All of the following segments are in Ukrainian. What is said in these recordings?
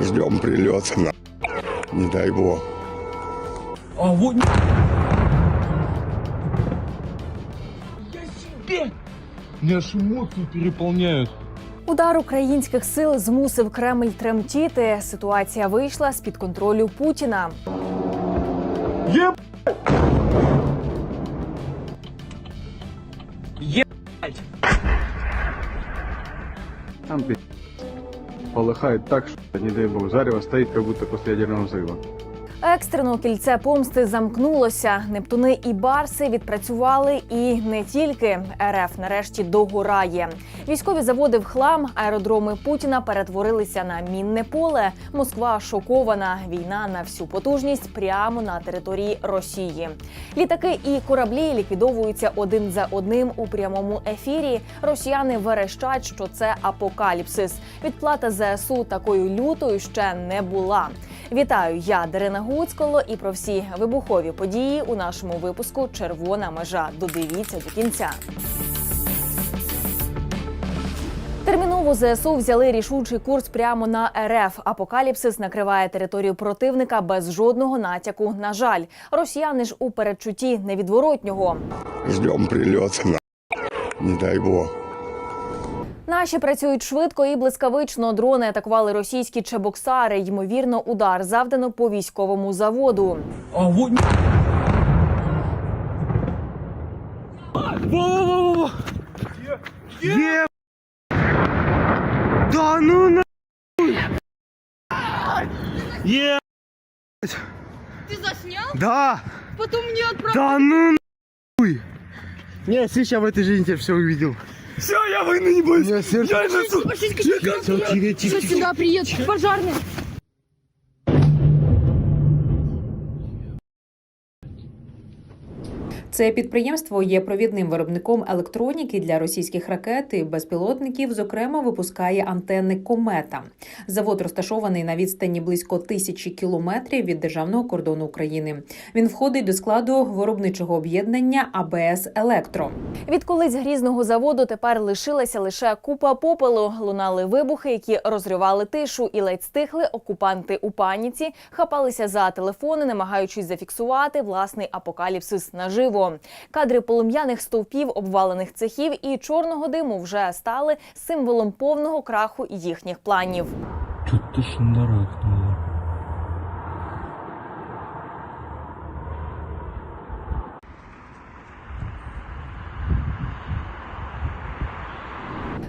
Ждем прилета. На. Не дай бог. А вот... Я себе! Меня аж эмоции переполняют. Удар українських сил змусив Кремль тремтіти. Ситуація вийшла з під контролю Путіна. Полыхает так, что, не дай бог, зарево стоит, как будто после ядерного взрыва. Екстрено кільце помсти замкнулося. Нептуни і Барси відпрацювали і не тільки РФ нарешті догорає. Військові заводи в хлам, аеродроми Путіна перетворилися на мінне поле. Москва шокована. Війна на всю потужність прямо на території Росії. Літаки і кораблі ліквідовуються один за одним у прямому ефірі. Росіяни верещать, що це апокаліпсис. Відплата ЗСУ такою лютою ще не була. Вітаю, я Дарина Гуцколо і про всі вибухові події у нашому випуску Червона межа. Додивіться до кінця. Терміново ЗСУ взяли рішучий курс прямо на РФ. Апокаліпсис накриває територію противника без жодного натяку. На жаль, росіяни ж у передчутті невідворотнього. Ждем. На. Не дай бог. Наші працюють швидко і блискавично. Дрони атакували російські чебоксари. Ймовірно, удар завдано по військовому заводу. А. Во-во-во-во! Е... Да ну на... Е... Ты заснял? Да! Потом мне отправил. Да ну нахуй! Не, сейчас в этой жизни все увидел. Все, я войны не боюсь! Я сердце- Я несу! Пошлите, Я тихо, как- Все, тихо, тихо, Сейчас тихо. сюда приедут пожарные. Це підприємство є провідним виробником електроніки для російських ракет і безпілотників. Зокрема, випускає антенни комета. Завод розташований на відстані близько тисячі кілометрів від державного кордону України. Він входить до складу виробничого об'єднання АБС Електро. Від колись грізного заводу тепер лишилася лише купа попелу. Лунали вибухи, які розривали тишу, і ледь стихли окупанти у паніці, хапалися за телефони, намагаючись зафіксувати власний апокаліпсис наживо. Кадри полум'яних стовпів, обвалених цехів і чорного диму вже стали символом повного краху їхніх планів. Что-то шандарахнуло.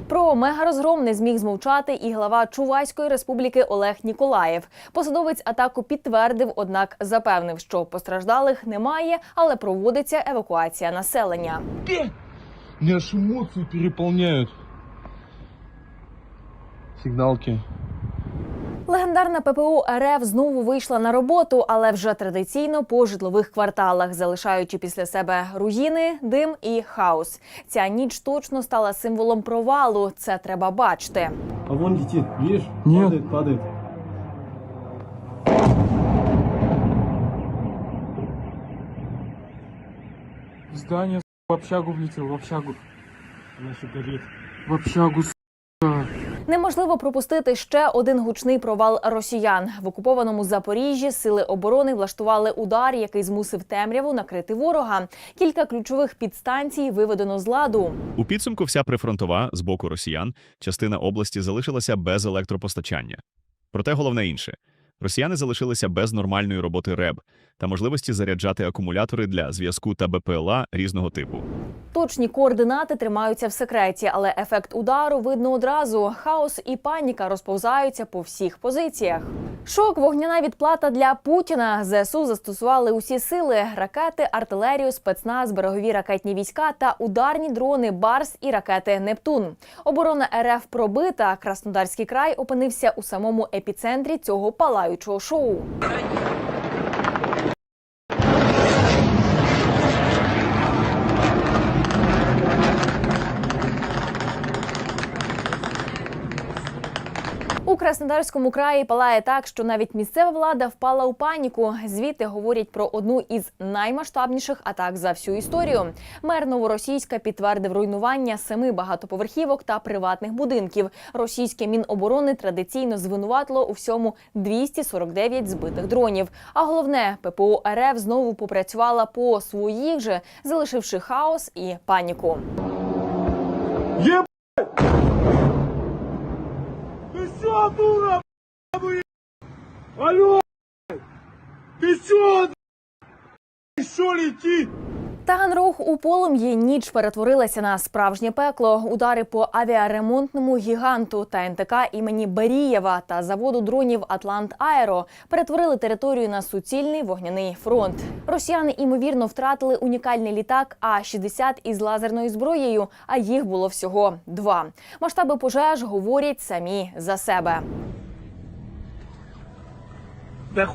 Про мегарозгром не зміг змовчати і глава Чувайської республіки Олег Ніколаєв. Посадовець атаку підтвердив, однак запевнив, що постраждалих немає, але проводиться евакуація населення. Меня аж эмоции переполняют. Сигналки. Легендарна ППО РФ знову вийшла на роботу, але вже традиційно по житлових кварталах, залишаючи після себе руїни, дим і хаос. Ця ніч точно стала символом провалу. Це треба бачити. А вон летит, видишь? Нет. Падает, падает. Здание в общагу влетел, в общагу. Она еще горит. В общагу, Неможливо пропустити ще один гучний провал росіян в окупованому Запоріжжі. Сили оборони влаштували удар, який змусив темряву накрити ворога. Кілька ключових підстанцій виведено з ладу. У підсумку вся прифронтова з боку росіян частина області залишилася без електропостачання. Проте головне інше: росіяни залишилися без нормальної роботи РЕБ та можливості заряджати акумулятори для зв'язку та БПЛА різного типу. Точні координати тримаються в секреті, але ефект удару видно одразу. Хаос і паніка розповзаються по всіх позиціях. Шок, вогняна відплата для Путіна. ЗСУ застосували усі сили: ракети, артилерію, спецназ, берегові ракетні війська та ударні дрони Барс і ракети Нептун. Оборона РФ пробита. Краснодарський край опинився у самому епіцентрі цього палаючого шоу. Краснодарському краї палає так, що навіть місцева влада впала у паніку. Звідти говорять про одну із наймасштабніших атак за всю історію. Мер Новоросійська підтвердив руйнування семи багатоповерхівок та приватних будинків. Російське міноборони традиційно звинуватило у всьому 249 збитих дронів. А головне, ППО РФ знову попрацювала по своїх же, залишивши хаос і паніку. чё, дура, блядь? Алло, ты чё, ты что летит? Таганрог у полум'ї ніч перетворилася на справжнє пекло. Удари по авіаремонтному гіганту та НТК імені Берієва та заводу дронів Атлант Аеро перетворили територію на суцільний вогняний фронт. Росіяни імовірно втратили унікальний літак А-60 із лазерною зброєю, а їх було всього два. Масштаби пожеж говорять самі за себе. Да,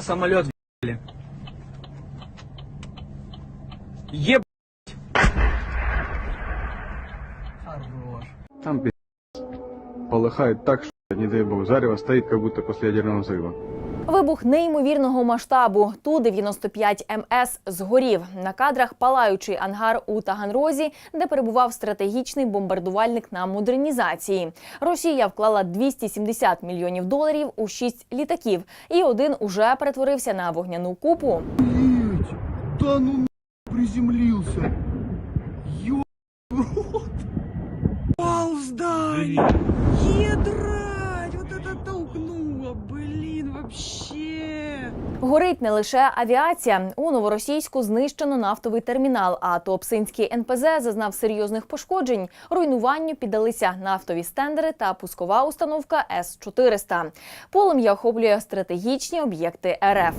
самолет ебали. Еб... Хорош. Там пи***. Полыхает так, что, не дай бог, зарево стоит, как будто после ядерного взрыва. Вибух неймовірного масштабу Ту-95 МС згорів. На кадрах палаючий ангар у Таганрозі, де перебував стратегічний бомбардувальник на модернізації. Росія вклала 270 мільйонів доларів у шість літаків, і один уже перетворився на вогняну купу. Да ну приземлился. Ё... Пал здание. Горить не лише авіація. У новоросійську знищено нафтовий термінал. А Туапсинський НПЗ зазнав серйозних пошкоджень. Руйнуванню піддалися нафтові стендери та пускова установка С 400 Полум'я охоплює стратегічні об'єкти РФ.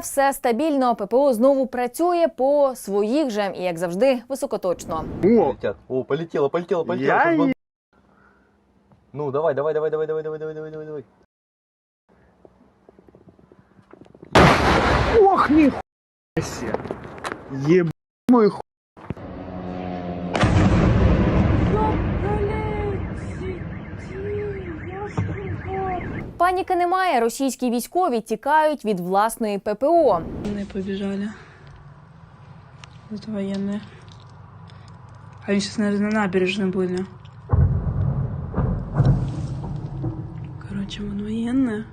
Все стабільно. ППО знову працює по своїх же і, як завжди, високоточно. О, О, полетіло, полетіло, полетіло. Я Ну, давай, давай, давай, давай, давай, давай, давай, давай, давай, давай. Ох, ніхуя себе. Еб... мой ху... Паніки немає. Російські військові тікають від власної ППО. Военные побежали. Это военные. Они сейчас, наверное, на набережной были. Короче, вон военные.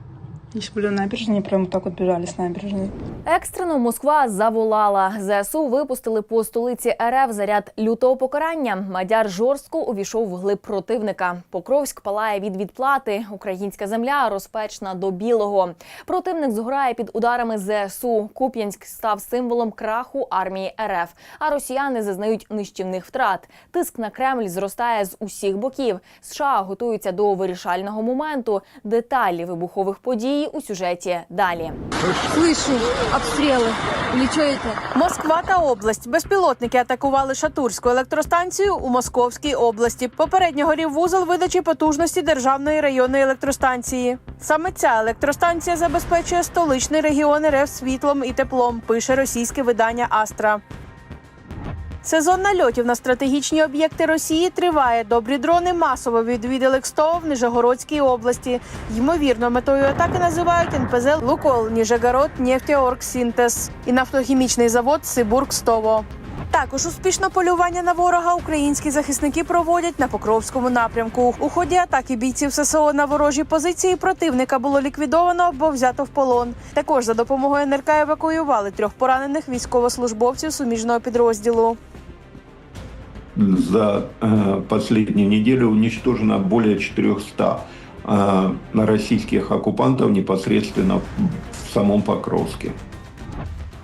Сейчас были на набережной, прям так вот бежали с набережной. Екстрено Москва заволала. ЗСУ випустили по столиці РФ заряд лютого покарання. Мадяр жорстко увійшов в глиб противника. Покровськ палає від відплати. Українська земля розпечна до білого. Противник згорає під ударами ЗСУ. Куп'янськ став символом краху армії РФ. А росіяни зазнають нищівних втрат. Тиск на Кремль зростає з усіх боків. США готуються до вирішального моменту. Деталі вибухових подій у сюжеті далі. Слышу обстрелы. Или что это? Москва та область. Безпілотники атакували Шатурську електростанцію у Московській області. Попередньо горів вузол видачі потужності державної районної електростанції. Саме ця електростанція забезпечує столичний регіон РФ світлом і теплом. Пише російське видання Астра. Сезон нальотів на стратегічні об'єкти Росії триває. Добрі дрони масово відвідали КСТО в Нижегородській області. Ймовірно, метою атаки називають НПЗ Лукол Ніжегород Нефтеоргсінтез і нафтохімічний завод Сибургстово. Також успішне полювання на ворога українські захисники проводять на Покровському напрямку. У ході атаки бійців ССО на ворожі позиції противника було ліквідовано або взято в полон. Також за допомогою НРК евакуювали трьох поранених військовослужбовців суміжного підрозділу. За э, последнюю неделю уничтожено более 400 э, российских оккупантов непосредственно в самом Покровске.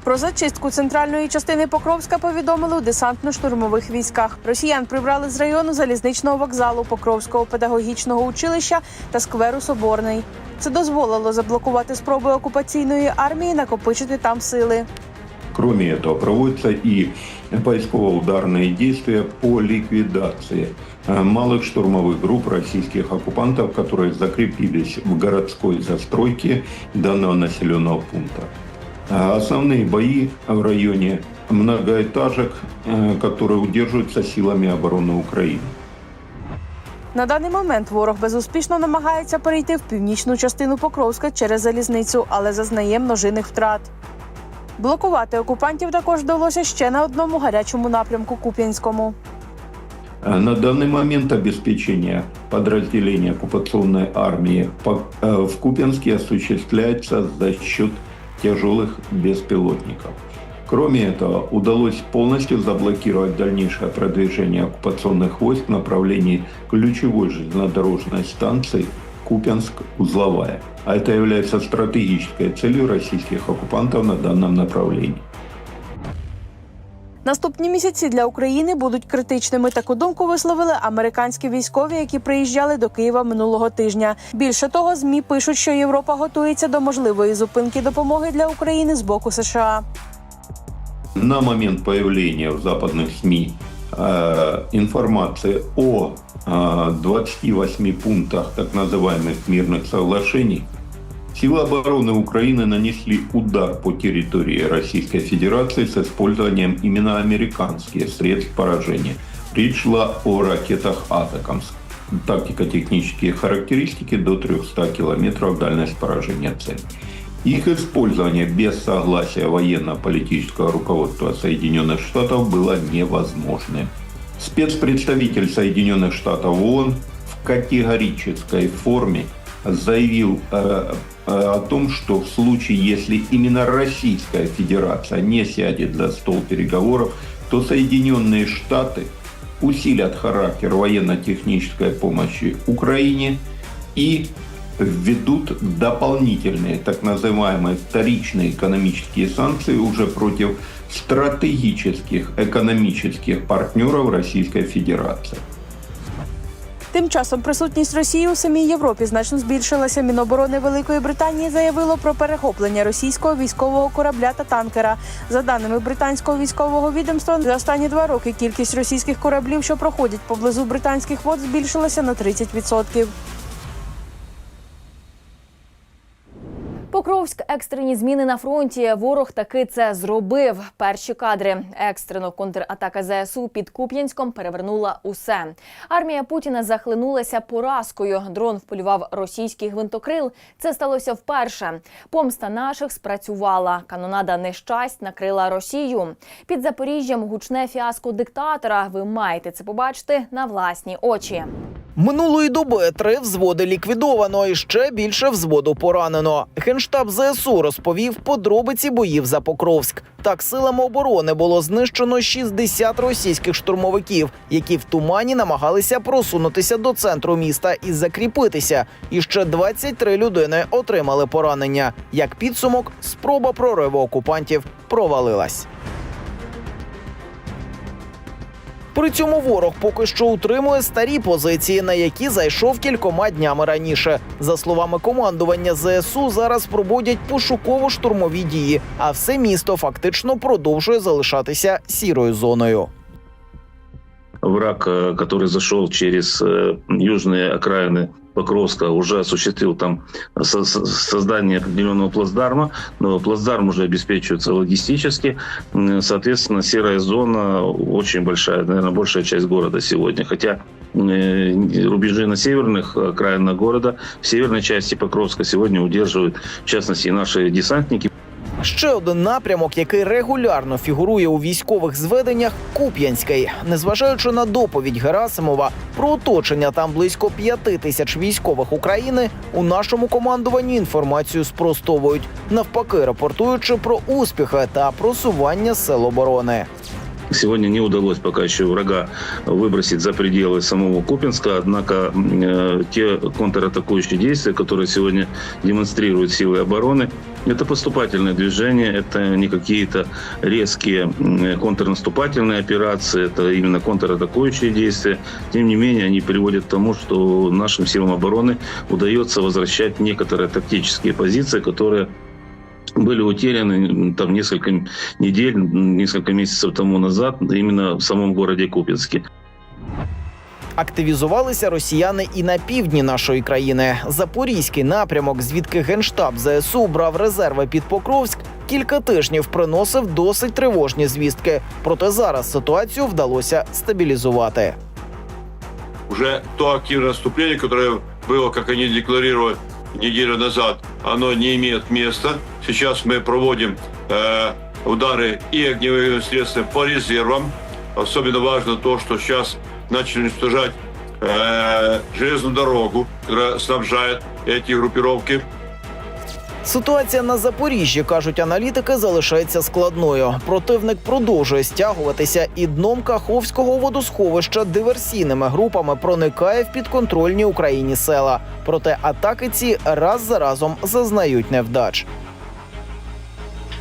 Про зачистку центральної частини Покровська повідомили у десантно-штурмових військах. Росіян прибрали з району залізничного вокзалу Покровського педагогічного училища та скверу Соборний. Це дозволило заблокувати спроби окупаційної армії накопичити там сили. Кроме этого, проводятся и поисково-ударные действия по ликвидации э, малых штурмовых групп российских оккупантов, которые закрепились в городской застройке данного населенного пункта. А Основные бои в районе многоэтажек, э, которые удерживаются силами обороны Украины. На даний момент ворог безуспішно намагається перейти в північну частину Покровська через залізницю, але зазнає множинних втрат. Блокувати окупантів також вдалося ще на одному гарячому напрямку Куп'янському. А На данный момент обеспечение подразделения оккупационной армии по- э, в Купянске осуществляется за счет тяжелых беспилотников. Кроме этого, удалось полностью заблокировать дальнейшее продвижение оккупационных войск в направлении ключевой железнодорожной станции Купянск-Узловая. А это является стратегической целью российских оккупантов на данном направлении. Наступні місяці для України будуть критичними. Таку думку висловили американські військові, які приїжджали до Києва минулого тижня. Більше того, змі пишуть, що Європа готується до можливої зупинки допомоги для України з боку США. на момент появления в западных СМИ э, информации о э, 28 пунктах так называемых мирных соглашений, силы обороны Украины нанесли удар по территории Российской Федерации с использованием именно американских средств поражения. Речь шла о ракетах «Атакамс». Тактико-технические характеристики до 300 километров дальность поражения цели. Их использование без согласия военно-политического руководства Соединенных Штатов было невозможным. Спецпредставитель Соединенных Штатов ООН в категорической форме заявил э, э, о том, что в случае, если именно Российская Федерация не сядет за стол переговоров, то Соединенные Штаты усилят характер военно-технической помощи Украине и введут дополнительные так называемые вторичные экономические санкции уже против стратегических экономических партнеров Российской Федерации. Тим часом присутність Росії у самій Європі значно збільшилася. Міноборони Великої Британії заявило про перехоплення російського військового корабля та танкера. За даними британського військового відомства, за останні два роки кількість російських кораблів, що проходять поблизу британських вод, збільшилася на 30%. Покровськ екстрені зміни на фронті. Ворог таки це зробив. Перші кадри екстрено контратака ЗСУ під Куп'янськом перевернула усе. Армія Путіна захлинулася поразкою. Дрон вполював російський гвинтокрил. Це сталося вперше. Помста наших спрацювала. Канонада нещасть накрила Росію. Під Запоріжжям гучне фіаско диктатора. Ви маєте це побачити на власні очі. Минулої доби три взводи ліквідовано і ще більше взводу поранено. Генштаб ЗСУ розповів подробиці боїв за Покровськ. Так, силами оборони було знищено 60 російських штурмовиків, які в тумані намагалися просунутися до центру міста і закріпитися. І ще 23 людини отримали поранення. Як підсумок, спроба прориву окупантів провалилась. При цьому ворог поки що утримує старі позиції, на які зайшов кількома днями раніше. За словами командування ЗСУ, зараз проводять пошуково-штурмові дії, а все місто фактично продовжує залишатися сірою зоною. враг, э, который зашел через э, южные окраины Покровска, уже осуществил там со- со- создание определенного плацдарма, но плацдарм уже обеспечивается логистически. Соответственно, серая зона очень большая, наверное, большая часть города сегодня. Хотя э, рубежи на северных окраинах города, в северной части Покровска сегодня удерживают, в частности, наши десантники. Ще один напрямок, який регулярно фігурує у військових зведеннях Куп'янський. Незважаючи на доповідь Герасимова про оточення там близько п'яти тисяч військових України, у нашому командуванні інформацію спростовують, навпаки, рапортуючи про успіхи та просування сил оборони. Сегодня не удалось пока еще врага выбросить за пределы самого Купинска, однако э, те контратакующие действия, которые сегодня демонстрируют силы обороны, это поступательное движение, это не какие-то резкие контрнаступательные операции, это именно контратакующие действия. Тем не менее, они приводят к тому, что нашим силам обороны удается возвращать некоторые тактические позиции, которые были утеряны м, там несколько недель, м, несколько месяцев тому назад именно в самом городе Купинске. Активізувалися росіяни і на півдні нашої країни. Запорізький напрямок, звідки генштаб ЗСУ брав резерви під Покровськ, кілька тижнів приносив досить тривожні звістки. Проте зараз ситуацію вдалося стабілізувати. Уже то активное наступление, которое было, как они декларировали неделю назад, оно не имеет места. Сейчас мы проводим э, удары и огневыми средствами по резервам. Особенно важно то, что сейчас начали уничтожать э, железную дорогу, которая снабжает эти группировки. Ситуація на Запоріжжі, кажуть аналітики, залишається складною. Противник продовжує стягуватися і дном Каховського водосховища диверсійними групами проникає в підконтрольні Україні села. Проте атаки ці раз за разом зазнають невдач.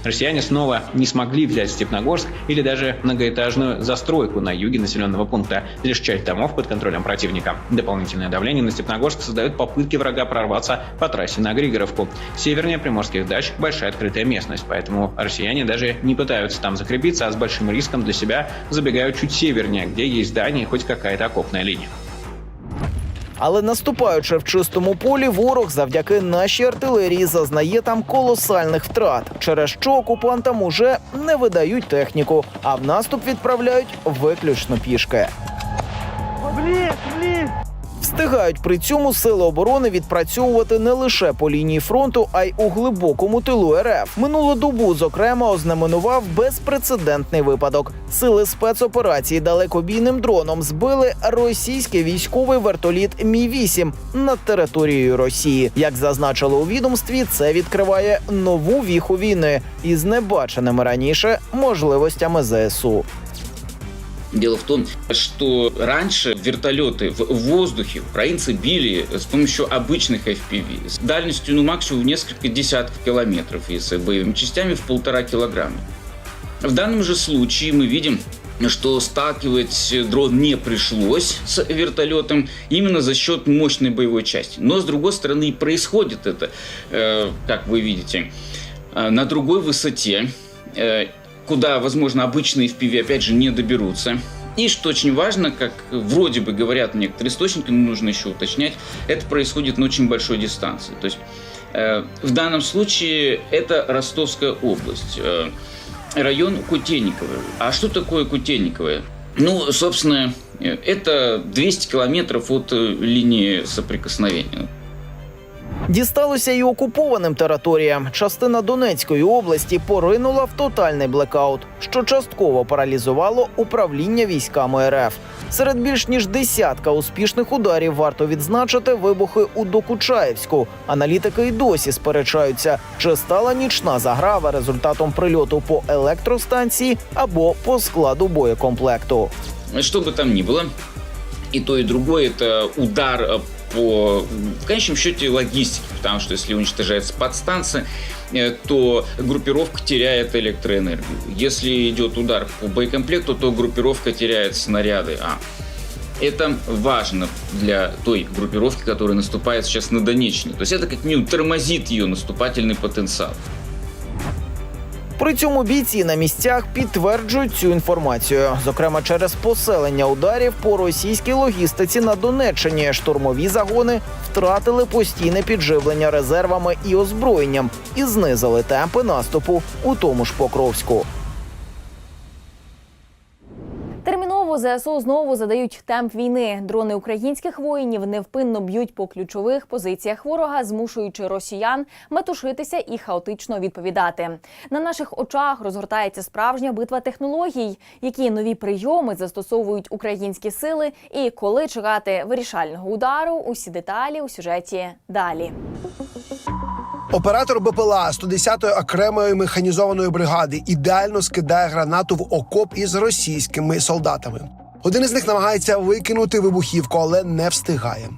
Россияне снова не смогли взять Степногорск или даже многоэтажную застройку на юге населенного пункта. Лишь часть домов под контролем противника. Дополнительное давление на Степногорск создает попытки врага прорваться по трассе на Григоровку. Севернее Приморских дач большая открытая местность, поэтому россияне даже не пытаются там закрепиться, а с большим риском для себя забегают чуть севернее, где есть здание и хоть какая-то окопная линия. Але наступаючи в чистому полі, ворог завдяки нашій артилерії зазнає там колосальних втрат, через що окупантам уже не видають техніку, а в наступ відправляють виключно пішки. Встигають при цьому сили оборони відпрацьовувати не лише по лінії фронту, а й у глибокому тилу РФ. Минулу добу, зокрема, ознаменував безпрецедентний випадок. Сили спецоперації далекобійним дроном збили російський військовий вертоліт Мі 8 над територією Росії. Як зазначили у відомстві, це відкриває нову віху війни із небаченими раніше можливостями ЗСУ. Дело в том, что раньше вертолеты в воздухе украинцы били с помощью обычных FPV с дальностью ну, максимум в несколько десятков километров и с боевыми частями в полтора килограмма. В данном же случае мы видим, что сталкивать дрон не пришлось с вертолетом именно за счет мощной боевой части. Но с другой стороны и происходит это, э, как вы видите, э, на другой высоте, э, куда, возможно, обычные FPV опять же не доберутся. И что очень важно, как вроде бы говорят некоторые источники, но нужно еще уточнять, это происходит на очень большой дистанции. То есть э, в данном случае это Ростовская область, э, район Кутейниково. А что такое Кутейниково? Ну, собственно, э, это 200 километров от э, линии соприкосновения. Дісталося й окупованим територіям. Частина Донецької області поринула в тотальний блекаут, що частково паралізувало управління військами РФ. Серед більш ніж десятка успішних ударів варто відзначити вибухи у Докучаєвську. Аналітики й досі сперечаються, чи стала нічна заграва результатом прильоту по електростанції або по складу боєкомплекту. Что бы там ни было, и то, и другое это удар э, по, в конечном счете, логистике, потому что если уничтожается подстанция, э, то группировка теряет электроэнергию. Если идет удар по боекомплекту, то группировка теряет снаряды. А это важно для той группировки, которая наступает сейчас на Донеччине. То есть это как минимум тормозит ее наступательный потенциал. При цьому бійці на місцях підтверджують цю інформацію. Зокрема, через поселення ударів по російській логістиці на Донеччині штурмові загони втратили постійне підживлення резервами і озброєнням і знизили темпи наступу у тому ж Покровську. Терміново ЗСУ знову задають темп війни. Дрони українських воїнів невпинно б'ють по ключових позиціях ворога, змушуючи росіян метушитися і хаотично відповідати. На наших очах розгортається справжня битва технологій, які нові прийоми застосовують українські сили, і коли чекати вирішального удару. Усі деталі у сюжеті далі. Оператор БПЛА 110-ї окремої механізованої бригади ідеально скидає гранату в окоп із російськими солдатами. Один із них намагається викинути вибухівку, але не встигає.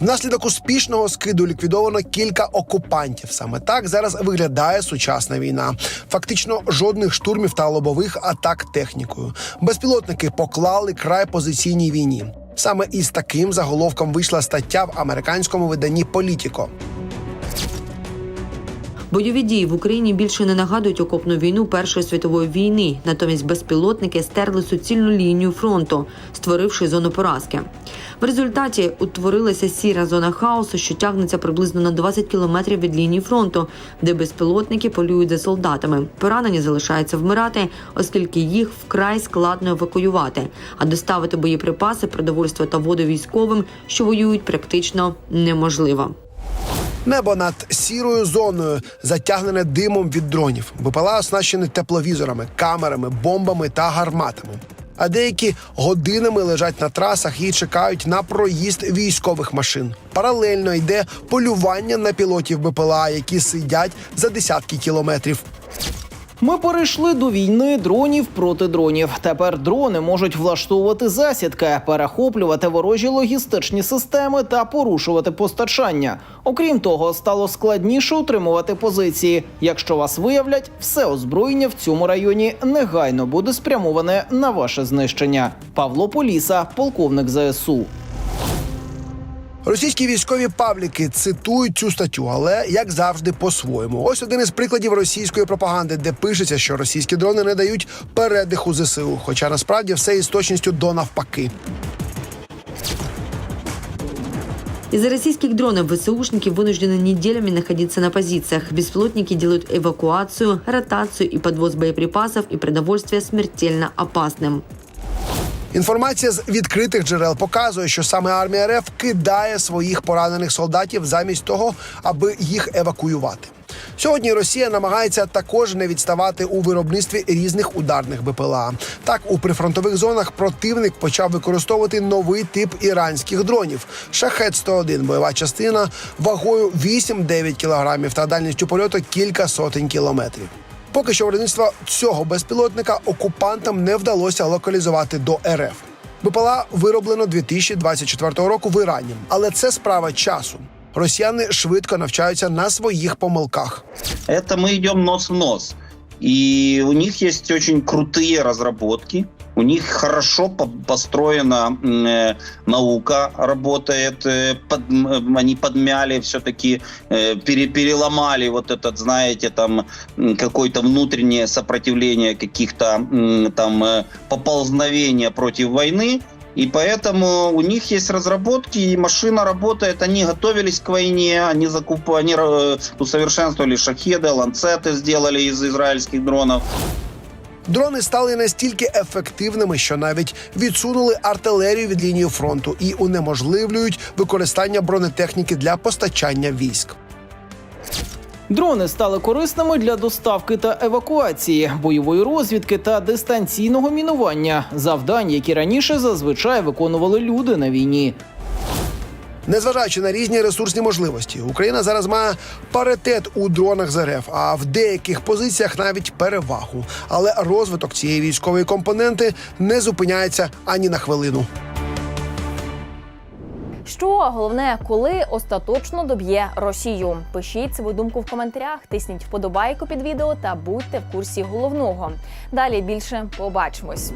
Внаслідок успішного скиду ліквідовано кілька окупантів. Саме так зараз виглядає сучасна війна. Фактично жодних штурмів та лобових атак технікою. Безпілотники поклали край позиційній війні. Саме із таким заголовком вийшла стаття в американському виданні Політіко. Бойові дії в Україні більше не нагадують окопну війну Першої світової війни. Натомість безпілотники стерли суцільну лінію фронту, створивши зону поразки. В результаті утворилася сіра зона хаосу, що тягнеться приблизно на 20 кілометрів від лінії фронту, де безпілотники полюють за солдатами. Поранені залишаються вмирати, оскільки їх вкрай складно евакуювати, а доставити боєприпаси, продовольство та воду військовим, що воюють, практично неможливо. Небо над сірою зоною затягнене димом від дронів. БПЛА оснащені тепловізорами, камерами, бомбами та гарматами. А деякі годинами лежать на трасах і чекають на проїзд військових машин. Паралельно йде полювання на пілотів БПЛА, які сидять за десятки кілометрів. Ми перейшли до війни дронів проти дронів. Тепер дрони можуть влаштовувати засідки, перехоплювати ворожі логістичні системи та порушувати постачання. Окрім того, стало складніше утримувати позиції. Якщо вас виявлять, все озброєння в цьому районі негайно буде спрямоване на ваше знищення. Павло Поліса, полковник ЗСУ. Російські військові пабліки цитують цю статтю, але як завжди, по-своєму. Ось один із прикладів російської пропаганди, де пишеться, що російські дрони не дають передиху ЗСУ. Хоча насправді все із точністю до навпаки. Из-за российских дронов ВСУшники вынуждены неделями находиться на позициях. Беспилотники делают эвакуацию, ротацию и подвоз боеприпасов и продовольствия смертельно опасным. Інформація з відкритих джерел показує, що саме армія РФ кидає своїх поранених солдатів замість того, аби їх евакуювати. Сьогодні Росія намагається також не відставати у виробництві різних ударних БПЛА. Так, у прифронтових зонах противник почав використовувати новий тип іранських дронів шахет 101 бойова частина вагою 8-9 кілограмів та дальністю польоту кілька сотень кілометрів. Поки що виробництво цього безпілотника окупантам не вдалося локалізувати до РФ. БПЛА вироблено 2024 року в Ірані, але це справа часу. Росіяни швидко навчаються на своїх помилках. Это мы идем нос в нос. И у них есть очень крутые разработки. У них хорошо по- построена э, наука, работает. э, под- м, они подмяли все-таки, пере- переломали вот этот, знаете, там какое-то внутреннее сопротивление каких-то там э, поползновения против войны. И поэтому у них есть разработки, и машина работает. Они готовились к войне, они закуп... они э, усовершенствовали шахеды, ланцеты сделали из израильских дронов. Дрони стали настільки ефективними, що навіть відсунули артилерію від лінії фронту і унеможливлюють використання бронетехніки для постачання військ. Дрони стали корисними для доставки та евакуації, бойової розвідки та дистанційного мінування завдань, які раніше зазвичай виконували люди на війні. Незважаючи на різні ресурсні можливості, Україна зараз має паритет у дронах з РФ, а в деяких позиціях навіть перевагу. Але розвиток цієї військової компоненти не зупиняється ані на хвилину. Що головне, коли остаточно доб'є Росію? Пишіть свою думку в коментарях, тисніть вподобайку під відео та будьте в курсі головного. Далі більше побачимось.